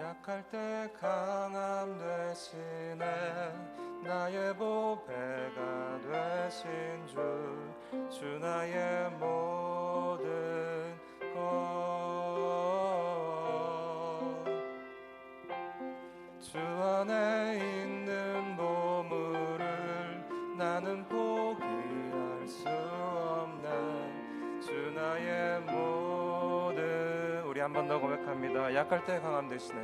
약할 때 강함 되시네 나의 보배가 되신 주 주 나의 모든 것주 안에 있는 보물을 나는 포기할 수 없네. 주 나의 모든 우리 한 번 더 고백합니다. 약할 때 강함 되시네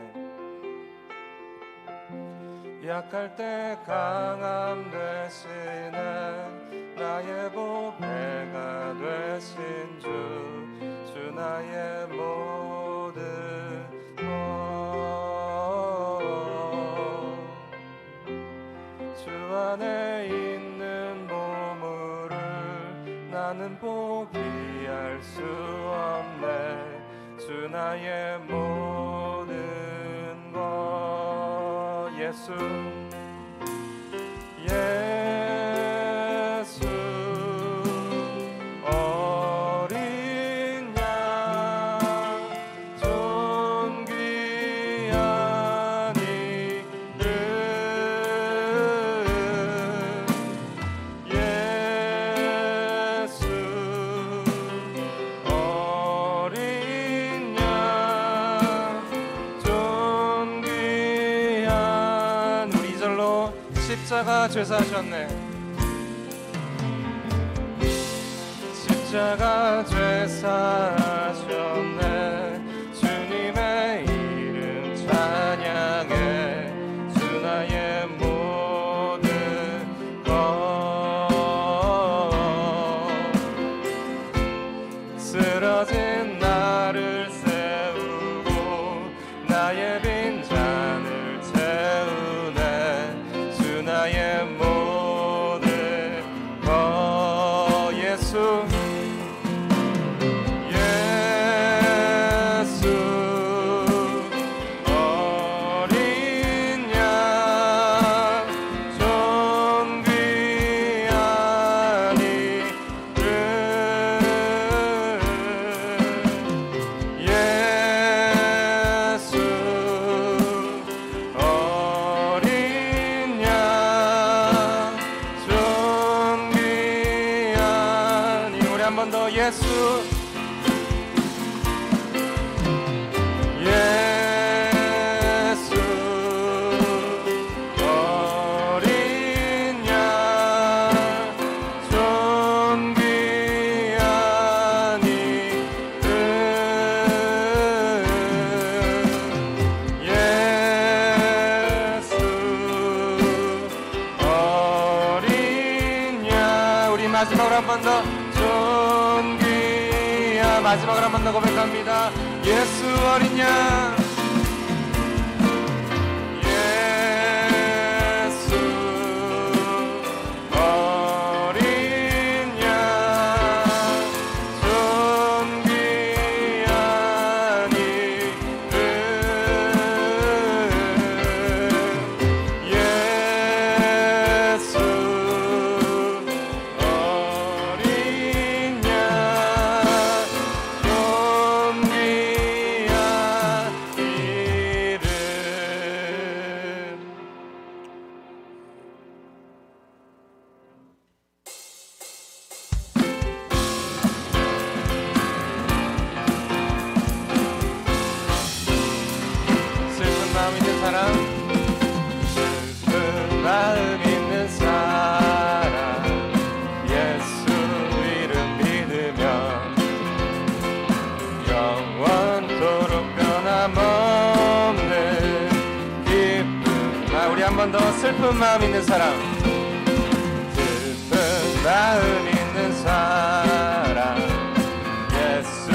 약할 때 강함 되시네 나의 보배가 되신 주, 주 나의 모든 것주 안에 있는 보물을 나는 포기할 수 없네. 주 나의 모든 것 예수 십자가 죄사하셨네. 십자가 죄사하셨네 마지막으로 한번 더 고백합니다. 예수 어린 양 슬픈 마음 있는 사람. 슬픈 마음 있는 사람. 예수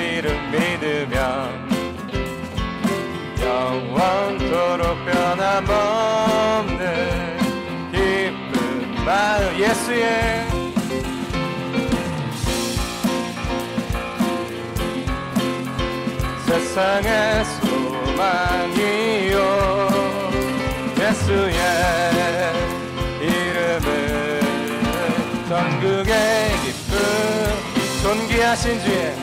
이름 믿으면 영원토록 변함없는 기쁜 마음. 예수의 세상의 소망이요 예수의 이름은 전국의 기쁨 존귀하신 주의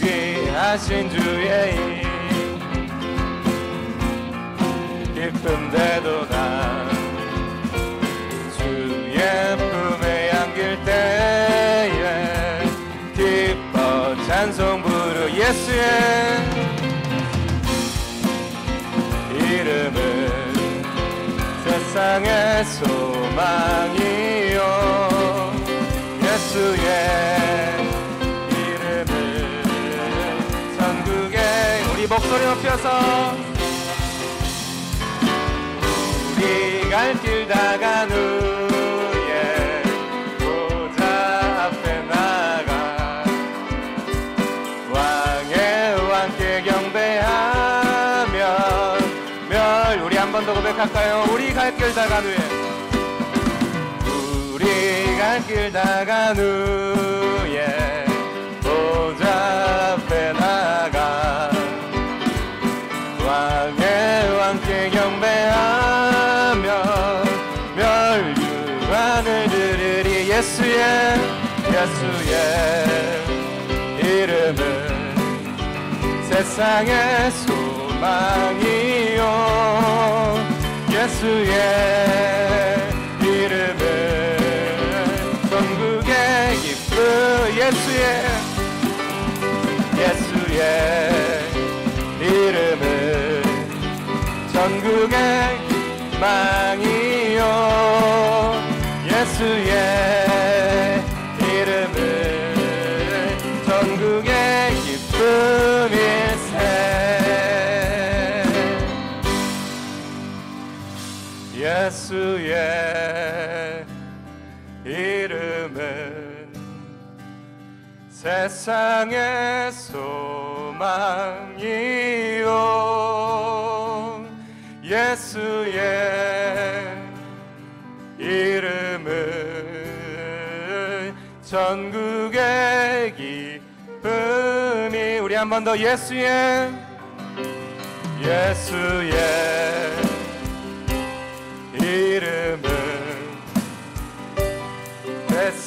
존귀하신 주의 이름. 기쁨 되도다 주의 품에 안길 때에 기뻐 찬송 부르 예수의 세상의 소망이요 예수의 이름은 전국에 우리 목소리 높여서 우리 갈길후 고백할까요? 우리 갈 길 다간 후에 우리 갈 길 다간 후에 보좌 앞에 나가 왕의 왕께 경배하며 멸류관을 들으리 예수의 예수의 이름은 세상의 소망이요 예수의 이름은 전국의 기쁨 예수의 예수의 이름은 전국의 망이요. 예수의 이름은 전국의 기쁨 예수의 이름은 세상의 소망이요. 예수의 이름은 전국의 기쁨이 우리 한 번 더 예수의 예수의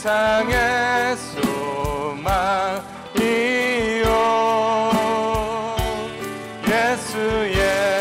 세상의 소망이요. 예수의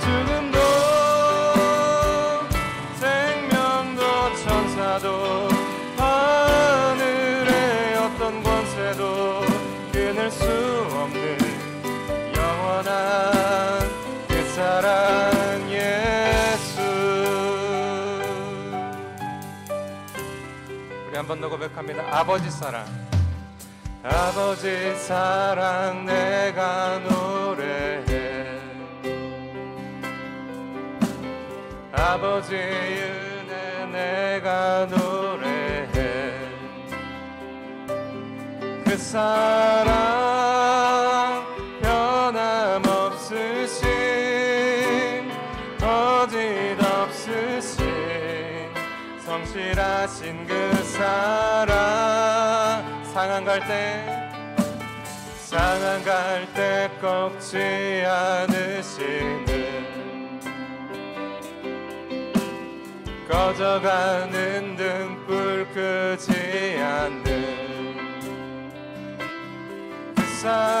더 고백합니다. 아버지 사랑. 아버지 사랑 내가 노래해. 아버지 은혜 내가 노래해. 그 사랑 변함없으신 거짓 없으신 성실하신 갈때 상한 갈때 꺾지 않으시는 꺼져가는 등불 끄지 않는 그 사랑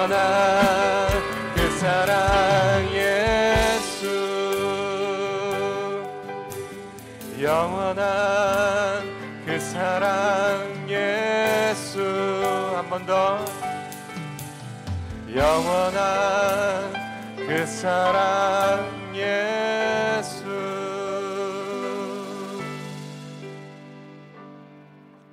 영원한 그 사랑 예수. 영원한 그 사랑 예수. 한 번 더. 영원한 그 사랑